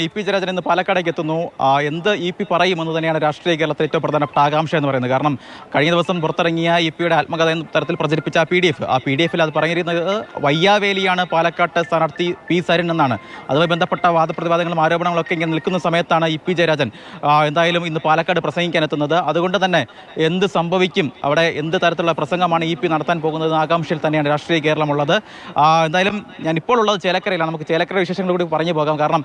E P Jayarajan ഇന്ന് പാലക്കാടേക്ക് എത്തുന്നു. എന്ത് ഇ പി പറയുമെന്ന് തന്നെയാണ് രാഷ്ട്രീയ കേരളത്തിലെ ഏറ്റവും പ്രധാനപ്പെട്ട ആകാംക്ഷ എന്ന് പറയുന്നത്. കാരണം കഴിഞ്ഞ ദിവസം പുറത്തിറങ്ങിയ ഇ പിയുടെ ആത്മകഥ എന്ന തരത്തിൽ പ്രചരിപ്പിച്ച ആ പി ഡി എഫ് ആ പി ഡി എഫിൽ അത് പറഞ്ഞിരുന്നത് വയ്യാവേലിയാണ് പാലക്കാട്ട് സ്ഥാനാർത്ഥി പി സരിൻ എന്നാണ്. അതുമായി ബന്ധപ്പെട്ട വാദപ്രതിവാദങ്ങളും ആരോപണങ്ങളൊക്കെ ഇങ്ങനെ നിൽക്കുന്ന സമയത്താണ് ഇ പി ജയരാജൻ എന്തായാലും ഇന്ന് പാലക്കാട് പ്രസംഗിക്കാൻ എത്തുന്നത്. അതുകൊണ്ട് തന്നെ എന്ത് സംഭവിക്കും? അവിടെ എന്ത് തരത്തിലുള്ള പ്രസംഗമാണ് ഇ പി നടത്താൻ പോകുന്നത് ആകാംക്ഷയിൽ തന്നെയാണ് രാഷ്ട്രീയ കേരളമുള്ളത് എന്തായാലും ഞാൻ ഇപ്പോൾ ഉള്ളത് ചേലക്കരയിലാണ്. നമുക്ക് ചേലക്കര വിശേഷങ്ങൾ കൂടി പറഞ്ഞു പോകാം. കാരണം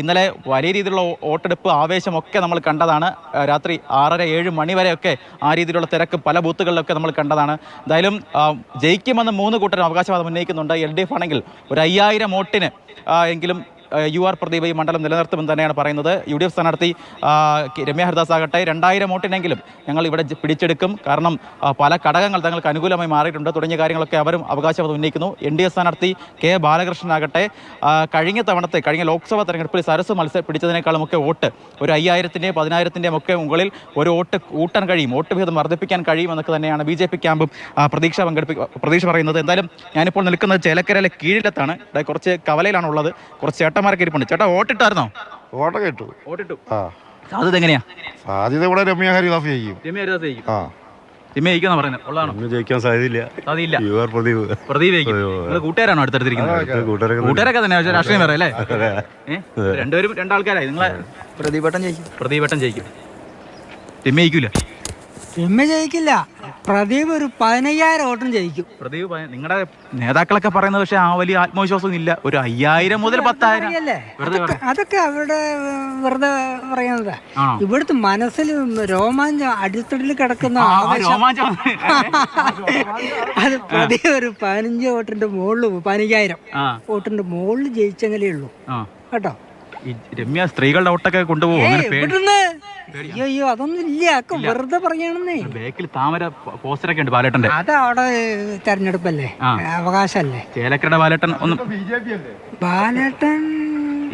ഇന്നലെ വലിയ രീതിയിലുള്ള വോട്ടെടുപ്പ് ആവേശമൊക്കെ നമ്മൾ കണ്ടതാണ്. രാത്രി ആറര ഏഴ് മണി വരെയൊക്കെ ആ രീതിയിലുള്ള തിരക്ക് പല ബൂത്തുകളിലൊക്കെ നമ്മൾ കണ്ടതാണ്. എന്തായാലും ജയിക്കുമെന്ന് മൂന്ന് കൂട്ടരും അവകാശവാദം ഉന്നയിക്കുന്നുണ്ട്. എൽ ഡി എഫ് ആണെങ്കിൽ ഒരു അയ്യായിരം വോട്ടിന് എങ്കിലും യു ആർ പ്രദീപ് ഈ മണ്ഡലം നിലനിർത്തുമെന്ന് തന്നെയാണ് പറയുന്നത്. യു ഡി എഫ് സ്ഥാനാർത്ഥി രമ്യ ഹരിദാസ് ആകട്ടെ രണ്ടായിരം വോട്ടിനെങ്കിലും ഞങ്ങൾ ഇവിടെ പിടിച്ചെടുക്കും. കാരണം പല ഘടകങ്ങൾ തങ്ങൾക്ക് അനുകൂലമായി മാറിയിട്ടുണ്ട്. തുടങ്ങിയ കാര്യങ്ങളൊക്കെ അവരും അവകാശവാദം ഉന്നയിക്കുന്നു. എൻ ഡി എ സ്ഥാനാർത്ഥി കെ ബാലകൃഷ്ണനാകട്ടെ കഴിഞ്ഞ തവണത്തെ കഴിഞ്ഞ ലോക്സഭാ തെരഞ്ഞെടുപ്പിൽ സരസ് മത്സരം പിടിച്ചതിനേക്കാളും ഒക്കെ വോട്ട് ഒരു അയ്യായിരത്തിന്റെയും പതിനായിരത്തിന്റെയും ഒക്കെ മുകളിൽ ഒരു വോട്ട് കൂട്ടാൻ കഴിയും. വോട്ട് ഭേദം വർദ്ധിപ്പിക്കാൻ കഴിയുമെന്നൊക്കെ തന്നെയാണ് ബി ജെ പി ക്യാമ്പും പ്രതീക്ഷ പങ്കെടുപ്പി പ്രതീക്ഷ പറയുന്നത്. എന്തായാലും ഞാനിപ്പോൾ നിൽക്കുന്നത് ചേലക്കരയിലെ കീഴിലത്താണ്. കുറച്ച് കവലയിലാണുള്ളത്. കുറച്ച് കുറച്ച് ചേട്ടന്മാരൊക്കെ ഇരിപ്പുണ്ട് ചേട്ടാ ഓട്ടിട്ടായിരുന്നോ? ഓട്ടം ഇട്ടു. വോട്ടിട്ടു ആ. സാധ്യത എങ്ങനെയാ? സാധ്യത ഇവിടെ രമ്യ ഹരിദാസ് ജയിക്കും. രമ്യ ഹരിദാസ് ആ. രമ്യ ജയിക്കാന്ന് പറയുന്നത് ഉള്ളതാണോ ഒന്നും ജയിക്കാൻ സാധ്യതയില്ല. സാധ്യയില്ല യു ആർ പ്രദീപ്. പ്രദീപ് ജയിക്കും. നിങ്ങൾ കൂട്ടുകാരാണോ അടുത്തടുത്തിരിക്കുന്നത്? കൂട്ടുകാരൊക്കെ തന്നെ പക്ഷേ രാഷ്ട്രീയം വേറെ അല്ലേ? രണ്ടുപേരും രണ്ടാൾക്കാരായി. നിങ്ങളെ പ്രതിപട്ടം ജയിക്കും. പ്രദീപേട്ടൻ ജയിക്കും. രമ്യ ജയിക്കൂല? രമ്യ ജയിക്കില്ല. പ്രദീപ് ഒരു പതിനയ്യായിരം വോട്ടും ജയിക്കും. പ്രദീപ് നിങ്ങളുടെ നേതാക്കളൊക്കെ പറയുന്നത് പക്ഷേ ആ വലിയ ആത്മവിശ്വാസം ഇല്ല. ഒരു അയ്യായിരം മുതൽ പത്തായിരം. അതൊക്കെ അവരുടെ വെറുതെ പറയുന്നതാ. ഇവിടുത്തെ മനസ്സിൽ രോമാഞ്ചം അടിത്തട്ടിൽ കിടക്കുന്ന അത് പ്രദീപ് ഒരു പതിനഞ്ച് വോട്ടിന്റെ മുകളിൽ പതിനയ്യായിരം വോട്ടിന്റെ മുകളിൽ ജയിച്ചെങ്കിലേ ഉള്ളൂ. കേട്ടോ? രമ്യ സ്ത്രീകളുടെ വോട്ടൊക്കെ കൊണ്ടുപോകും. അയ്യോ അയ്യോ അതൊന്നും ഇല്ല. ഒക്കെ വെറുതെ പറയണെന്നേ. ബേക്കിൽ താമര പോസ്റ്ററൊക്കെ ഉണ്ട് ബാലേട്ടന്റെ അത് അവിടെ തെരഞ്ഞെടുപ്പല്ലേ. അവകാശല്ലേ? ചേലക്കരയുടെ ബാലേട്ടൻ ഒന്നും ബാലേട്ടൻ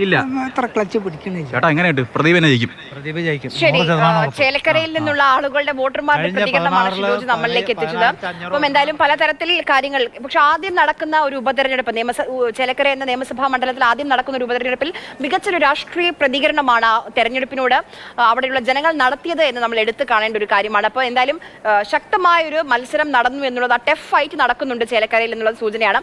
ഇല്ല. അത്ര ക്ലച്ച് പിടിക്കണില്ല. ചേട്ടാ എങ്ങനെയുണ്ട്? പ്രദീപനെ ജയിക്കും. പ്രദീപ് ജയിക്കും. ശരി ചേലക്കരയിൽ നിന്നുള്ള ആളുകളുടെ വോട്ടർമാരുടെ പ്രതികരണമാണ് ഷിജോജ് നമ്മളിലേക്ക് എത്തിച്ചത്. അപ്പം എന്തായാലും പലതരത്തിൽ കാര്യങ്ങൾ പക്ഷെ ആദ്യം നടക്കുന്ന ഒരു ഉപതെരഞ്ഞെടുപ്പ് നിയമസഭ ചേലക്കര എന്ന നിയമസഭാ മണ്ഡലത്തിൽ ആദ്യം നടക്കുന്ന ഒരു ഉപതെരഞ്ഞെടുപ്പിൽ മികച്ചൊരു രാഷ്ട്രീയ പ്രതികരണമാണ് ആ തെരഞ്ഞെടുപ്പിനോട് അവിടെയുള്ള ജനങ്ങൾ നടത്തിയത് എന്ന് നമ്മൾ എടുത്തു കാണേണ്ട ഒരു കാര്യമാണ്. അപ്പോൾ എന്തായാലും ശക്തമായ ഒരു മത്സരം നടന്നു എന്നുള്ളത് ആ ടെഫ് ഫൈറ്റ് നടക്കുന്നുണ്ട് ചേലക്കരയിൽ എന്നുള്ള സൂചനയാണ്.